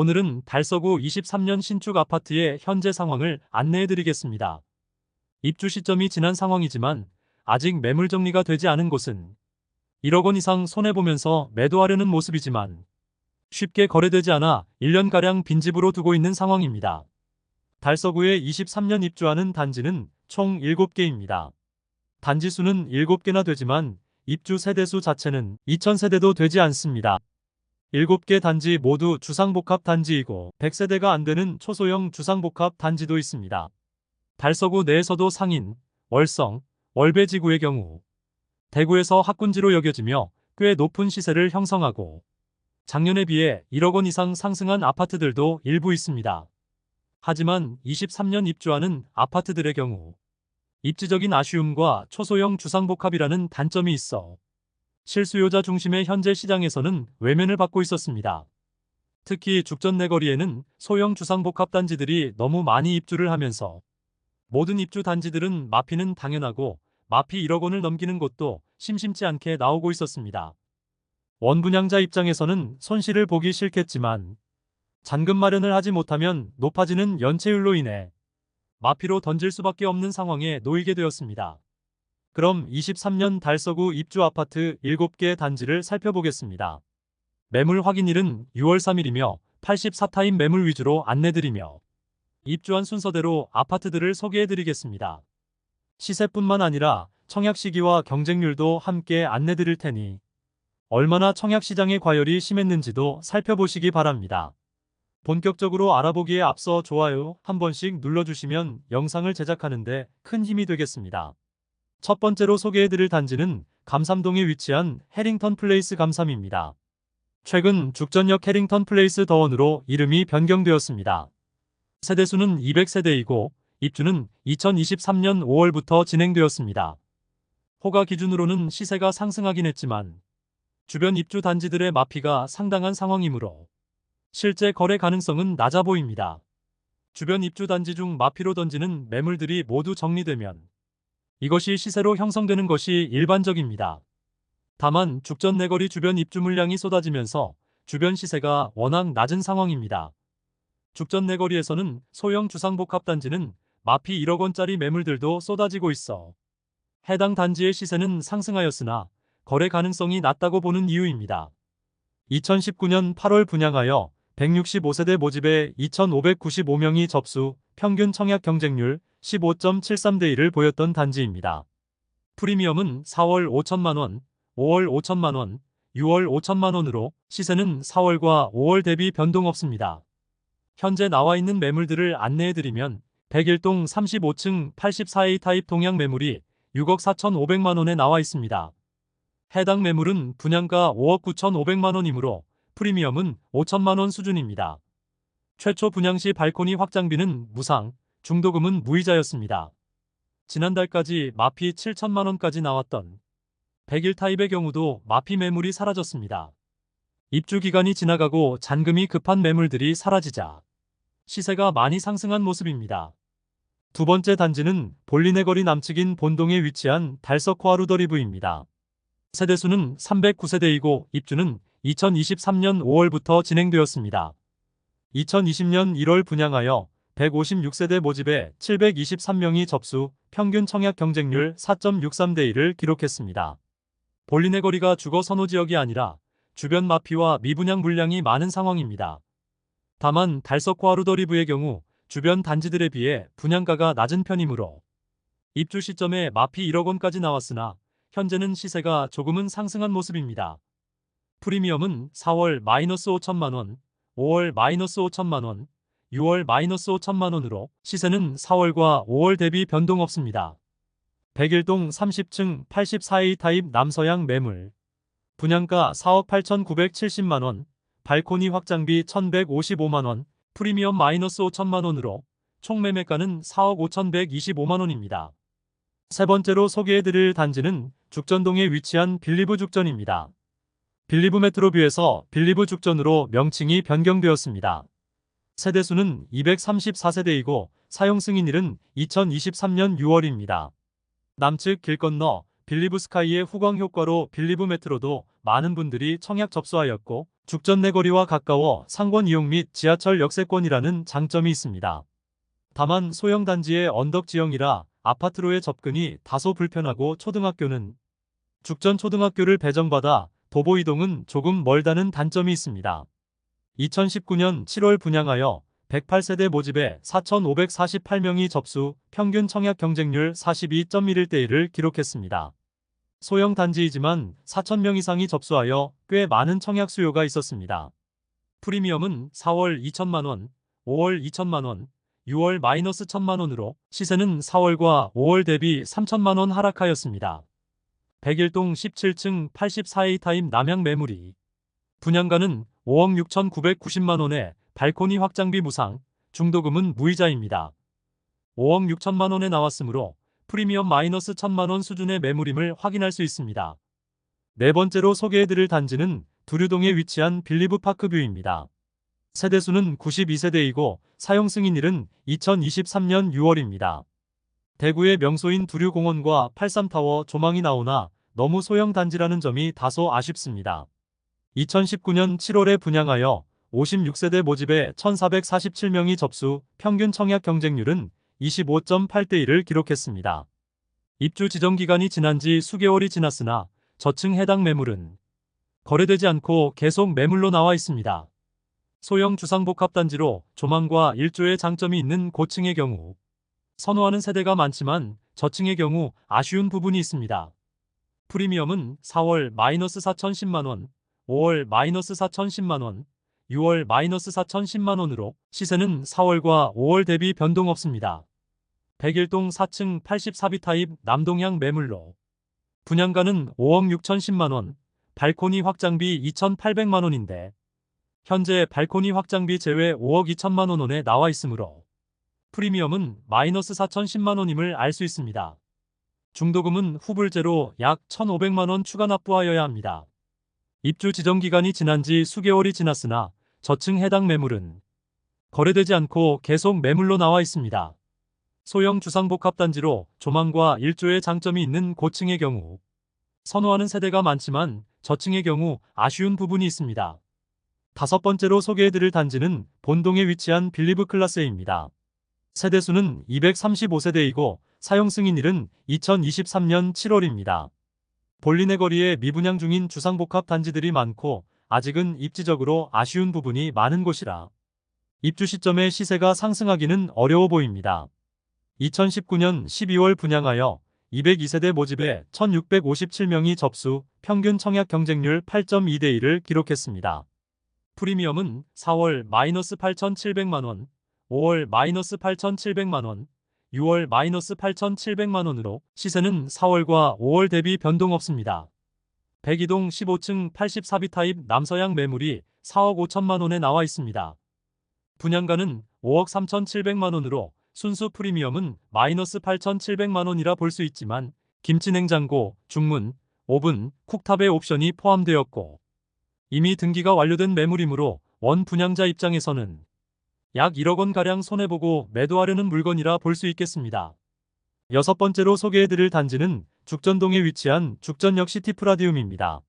오늘은 달서구 23년 신축 아파트의 현재 상황을 안내해 드리겠습니다. 입주 시점이 지난 상황이지만 아직 매물 정리가 되지 않은 곳은 1억 원 이상 손해보면서 매도하려는 모습이지만 쉽게 거래되지 않아 1년가량 빈집으로 두고 있는 상황입니다. 달서구에 23년 입주하는 단지는 총 7개입니다. 단지 수는 7개나 되지만 입주 세대수 자체는 2000세대도 되지 않습니다. 7개 단지 모두 주상복합 단지이고 100세대가 안 되는 초소형 주상복합 단지도 있습니다. 달서구 내에서도 상인, 월성, 월배지구의 경우 대구에서 학군지로 여겨지며 꽤 높은 시세를 형성하고 작년에 비해 1억 원 이상 상승한 아파트들도 일부 있습니다. 하지만 23년 입주하는 아파트들의 경우 입지적인 아쉬움과 초소형 주상복합이라는 단점이 있어 실수요자 중심의 현재 시장에서는 외면을 받고 있었습니다. 특히 죽전 내거리에는 소형 주상복합 단지들이 너무 많이 입주를 하면서 모든 입주 단지들은 마피는 당연하고 마피 1억 원을 넘기는 곳도 심심치 않게 나오고 있었습니다. 원분양자 입장에서는 손실을 보기 싫겠지만 잔금 마련을 하지 못하면 높아지는 연체율로 인해 마피로 던질 수밖에 없는 상황에 놓이게 되었습니다. 그럼 23년 달서구 입주 아파트 7개 단지를 살펴보겠습니다. 매물 확인일은 6월 3일이며 84타임 매물 위주로 안내드리며 입주한 순서대로 아파트들을 소개해드리겠습니다. 시세뿐만 아니라 청약 시기와 경쟁률도 함께 안내드릴 테니 얼마나 청약 시장의 과열이 심했는지도 살펴보시기 바랍니다. 본격적으로 알아보기에 앞서 좋아요 한 번씩 눌러주시면 영상을 제작하는데 큰 힘이 되겠습니다. 첫 번째로 소개해드릴 단지는 감삼동에 위치한 해링턴 플레이스 감삼입니다. 최근 죽전역 해링턴 플레이스 더원으로 이름이 변경되었습니다. 세대수는 200세대이고 입주는 2023년 5월부터 진행되었습니다. 호가 기준으로는 시세가 상승하긴 했지만 주변 입주 단지들의 마피가 상당한 상황이므로 실제 거래 가능성은 낮아 보입니다. 주변 입주 단지 중 마피로 던지는 매물들이 모두 정리되면 이것이 시세로 형성되는 것이 일반적입니다. 다만 죽전 내거리 주변 입주 물량이 쏟아지면서 주변 시세가 워낙 낮은 상황입니다. 죽전 내거리에서는 소형 주상복합 단지는 마피 1억 원짜리 매물들도 쏟아지고 있어 해당 단지의 시세는 상승하였으나 거래 가능성이 낮다고 보는 이유입니다. 2019년 8월 분양하여 165세대 모집에 2,595명이 접수, 평균 청약 경쟁률 15.73대 1을 보였던 단지입니다. 프리미엄은 4월 5천만원, 5월 5천만원, 6월 5천만원으로 시세는 4월과 5월 대비 변동 없습니다. 현재 나와 있는 매물들을 안내해드리면 101동 35층 84A 타입 동양 매물이 6억 4천5백만원에 나와 있습니다. 해당 매물은 분양가 5억 9천5백만원이므로 프리미엄은 5천만원 수준입니다. 최초 분양 시 발코니 확장비는 무상, 중도금은 무이자였습니다. 지난달까지 마피 7천만 원까지 나왔던 101 타입의 경우도 마피 매물이 사라졌습니다. 입주 기간이 지나가고 잔금이 급한 매물들이 사라지자 시세가 많이 상승한 모습입니다. 두 번째 단지는 볼리네 거리 남측인 본동에 위치한 달서코아루더리브입니다. 세대수는 309세대이고 입주는 2023년 5월부터 진행되었습니다. 2020년 1월 분양하여 156세대 모집에 723명이 접수, 평균 청약 경쟁률 4.63대 1을 기록했습니다. 볼리네 거리가 주거 선호 지역이 아니라 주변 마피와 미분양 물량이 많은 상황입니다. 다만 달서코아루더리브의 경우 주변 단지들에 비해 분양가가 낮은 편이므로 입주 시점에 마피 1억 원까지 나왔으나 현재는 시세가 조금은 상승한 모습입니다. 프리미엄은 4월 마이너스 5천만 원, 5월 마이너스 5천만 원, 6월 마이너스 5천만 원으로 시세는 4월과 5월 대비 변동 없습니다. 101동 30층 84A 타입 남서양 매물 분양가 4억 8,970만 원, 발코니 확장비 1,155만 원, 프리미엄 마이너스 5천만 원으로 총 매매가는 4억 5,125만 원입니다. 세 번째로 소개해드릴 단지는 죽전동에 위치한 빌리브 죽전입니다. 빌리브 메트로뷰에서 빌리브 죽전으로 명칭이 변경되었습니다. 세대수는 234세대이고 사용 승인일은 2023년 6월입니다. 남측 길 건너 빌리브 스카이의 후광 효과로 빌리브 메트로도 많은 분들이 청약 접수하였고 죽전 내 거리와 가까워 상권 이용 및 지하철 역세권이라는 장점이 있습니다. 다만 소형 단지의 언덕 지형이라 아파트로의 접근이 다소 불편하고 초등학교는 죽전 초등학교를 배정받아 도보 이동은 조금 멀다는 단점이 있습니다. 2019년 7월 분양하여 108세대 모집에 4,548명이 접수, 평균 청약 경쟁률 42.11대 1을 기록했습니다. 소형 단지이지만 4,000명 이상이 접수하여 꽤 많은 청약 수요가 있었습니다. 프리미엄은 4월 2천만 원, 5월 2천만 원, 6월 마이너스 1천만 원으로 시세는 4월과 5월 대비 3천만 원 하락하였습니다. 101동 17층 84A 타임 남양 매물이 분양가는 5억 6,990만 원에 발코니 확장비 무상, 중도금은 무이자입니다. 5억 6천만 원에 나왔으므로 프리미엄 마이너스 1천만 원 수준의 매물임을 확인할 수 있습니다. 네 번째로 소개해드릴 단지는 두류동에 위치한 빌리브 파크뷰입니다. 세대수는 92세대이고 사용 승인일은 2023년 6월입니다. 대구의 명소인 두류공원과 83타워 조망이 나오나 너무 소형 단지라는 점이 다소 아쉽습니다. 2019년 7월에 분양하여 56세대 모집에 1447명이 접수, 평균 청약 경쟁률은 25.8대 1을 기록했습니다. 입주 지정 기간이 지난 지 수개월이 지났으나 저층 해당 매물은 거래되지 않고 계속 매물로 나와 있습니다. 소형 주상복합단지로 조망과 일조의 장점이 있는 고층의 경우 선호하는 세대가 많지만 저층의 경우 아쉬운 부분이 있습니다. 프리미엄은 4월 마이너스 4,010만원, 5월 마이너스 4,010만원, 6월 마이너스 4,010만원으로 시세는 4월과 5월 대비 변동 없습니다. 101동 4층 84비 타입 남동향 매물로 분양가는 5억 6,010만원, 발코니 확장비 2,800만원인데 현재 발코니 확장비 제외 5억 2천만 원에 나와 있으므로 프리미엄은 마이너스 4,010만 원임을 알 수 있습니다. 중도금은 후불제로 약 1,500만 원 추가 납부하여야 합니다. 입주 지정 기간이 지난 지 수개월이 지났으나 저층 해당 매물은 거래되지 않고 계속 매물로 나와 있습니다. 소형 주상복합단지로 조망과 일조의 장점이 있는 고층의 경우 선호하는 세대가 많지만 저층의 경우 아쉬운 부분이 있습니다. 다섯 번째로 소개해드릴 단지는 본동에 위치한 빌리브 클라스입니다. 세대수는 235세대이고 사용 승인일은 2023년 7월입니다. 볼리네 거리에 미분양 중인 주상복합 단지들이 많고 아직은 입지적으로 아쉬운 부분이 많은 곳이라 입주 시점에 시세가 상승하기는 어려워 보입니다. 2019년 12월 분양하여 202세대 모집에 1657명이 접수, 평균 청약 경쟁률 8.2대 1을 기록했습니다. 프리미엄은 4월 마이너스 8,700만원, 5월 마이너스 8,700만원, 6월 마이너스 8,700만원으로 시세는 4월과 5월 대비 변동 없습니다. 102동 15층 84비 타입 남서양 매물이 4억 5천만원에 나와 있습니다. 분양가는 5억 3,700만원으로 순수 프리미엄은 마이너스 8,700만원이라 볼 수 있지만 김치냉장고, 중문, 오븐, 쿡탑의 옵션이 포함되었고 이미 등기가 완료된 매물이므로 원 분양자 입장에서는 약 1억 원가량 손해보고 매도하려는 물건이라 볼 수 있겠습니다. 여섯 번째로 소개해드릴 단지는 죽전동에 위치한 죽전역 시티프라디움입니다.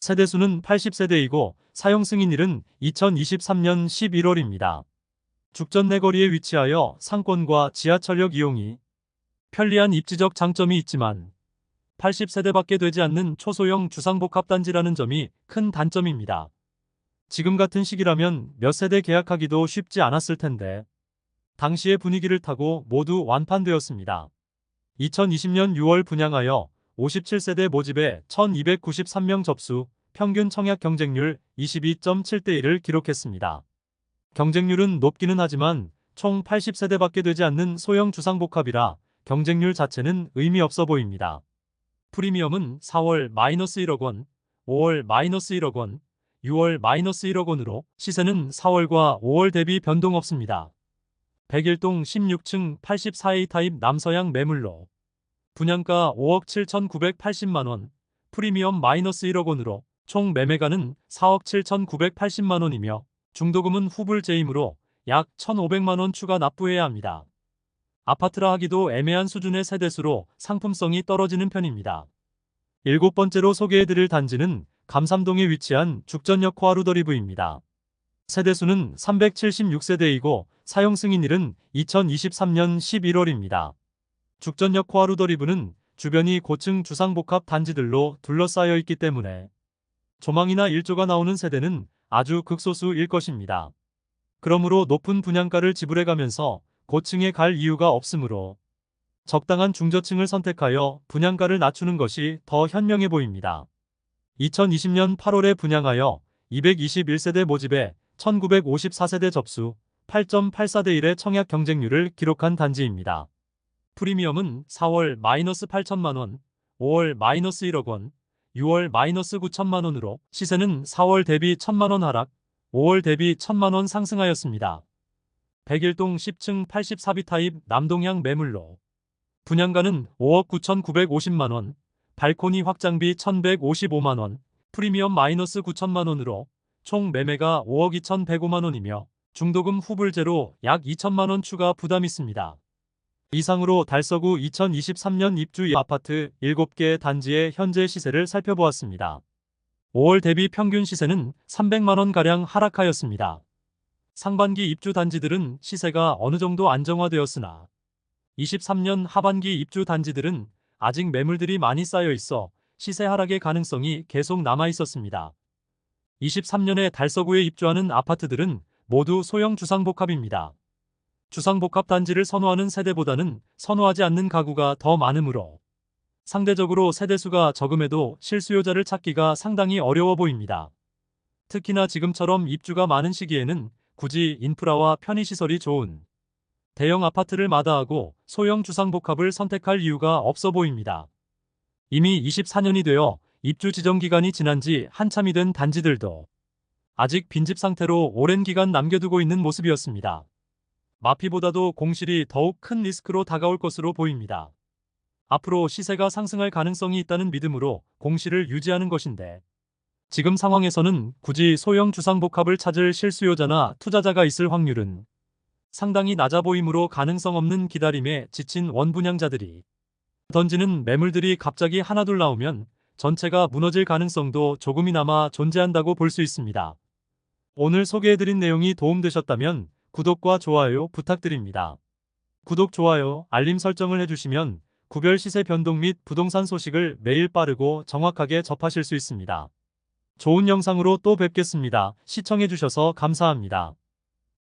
세대수는 80세대이고 사용 승인일은 2023년 11월입니다. 죽전 내거리에 위치하여 상권과 지하철역 이용이 편리한 입지적 장점이 있지만 80세대밖에 되지 않는 초소형 주상복합단지라는 점이 큰 단점입니다. 지금 같은 시기라면 몇 세대 계약하기도 쉽지 않았을 텐데 당시의 분위기를 타고 모두 완판되었습니다. 2020년 6월 분양하여 57세대 모집에 1293명 접수, 평균 청약 경쟁률 22.7대 1을 기록했습니다. 경쟁률은 높기는 하지만 총 80세대밖에 되지 않는 소형 주상복합이라 경쟁률 자체는 의미 없어 보입니다. 프리미엄은 4월 마이너스 1억 원, 5월 마이너스 1억 원, 6월 마이너스 1억 원으로 시세는 4월과 5월 대비 변동 없습니다. 101동 16층 84A 타입 남서양 매물로 분양가 5억 7,980만 원, 프리미엄 마이너스 1억 원으로 총 매매가는 4억 7,980만 원이며 중도금은 후불제이므로 약 1,500만 원 추가 납부해야 합니다. 아파트라 하기도 애매한 수준의 세대수로 상품성이 떨어지는 편입니다. 일곱 번째로 소개해드릴 단지는 감삼동에 위치한 죽전역 코아루더리브입니다. 세대수는 376세대이고 사용 승인일은 2023년 11월입니다. 죽전역 코아루더리브는 주변이 고층 주상복합 단지들로 둘러싸여 있기 때문에 조망이나 일조가 나오는 세대는 아주 극소수일 것입니다. 그러므로 높은 분양가를 지불해가면서 고층에 갈 이유가 없으므로 적당한 중저층을 선택하여 분양가를 낮추는 것이 더 현명해 보입니다. 2020년 8월에 분양하여 221세대 모집에 1954세대 접수 8.84대 1의 청약 경쟁률을 기록한 단지입니다. 프리미엄은 4월 마이너스 8천만 원, 5월 마이너스 1억 원, 6월 마이너스 9천만 원으로 시세는 4월 대비 1천만 원 하락, 5월 대비 1천만 원 상승하였습니다. 101동 10층 84비 타입 남동향 매물로 분양가는 5억 9,950만 원, 발코니 확장비 1,155만 원, 프리미엄 마이너스 9천만 원으로 총 매매가 5억 2,105만 원이며 중도금 후불제로 약 2천만 원 추가 부담 있습니다. 이상으로 달서구 2023년 입주 아파트 7개 단지의 현재 시세를 살펴보았습니다. 5월 대비 평균 시세는 300만 원가량 하락하였습니다. 상반기 입주 단지들은 시세가 어느 정도 안정화되었으나 23년 하반기 입주 단지들은 아직 매물들이 많이 쌓여 있어 시세 하락의 가능성이 계속 남아 있었습니다. 23년에 달서구에 입주하는 아파트들은 모두 소형 주상복합입니다. 주상복합 단지를 선호하는 세대보다는 선호하지 않는 가구가 더 많으므로 상대적으로 세대수가 적음에도 실수요자를 찾기가 상당히 어려워 보입니다. 특히나 지금처럼 입주가 많은 시기에는 굳이 인프라와 편의시설이 좋은 대형 아파트를 마다하고 소형 주상복합을 선택할 이유가 없어 보입니다. 이미 24년이 되어 입주 지정 기간이 지난 지 한참이 된 단지들도 아직 빈집 상태로 오랜 기간 남겨두고 있는 모습이었습니다. 마피보다도 공실이 더욱 큰 리스크로 다가올 것으로 보입니다. 앞으로 시세가 상승할 가능성이 있다는 믿음으로 공실을 유지하는 것인데 지금 상황에서는 굳이 소형 주상복합을 찾을 실수요자나 투자자가 있을 확률은 상당히 낮아 보이므로 가능성 없는 기다림에 지친 원분양자들이 던지는 매물들이 갑자기 하나둘 나오면 전체가 무너질 가능성도 조금이나마 존재한다고 볼 수 있습니다. 오늘 소개해드린 내용이 도움되셨다면 구독과 좋아요 부탁드립니다. 구독, 좋아요, 알림 설정을 해주시면 구별 시세 변동 및 부동산 소식을 매일 빠르고 정확하게 접하실 수 있습니다. 좋은 영상으로 또 뵙겠습니다. 시청해주셔서 감사합니다.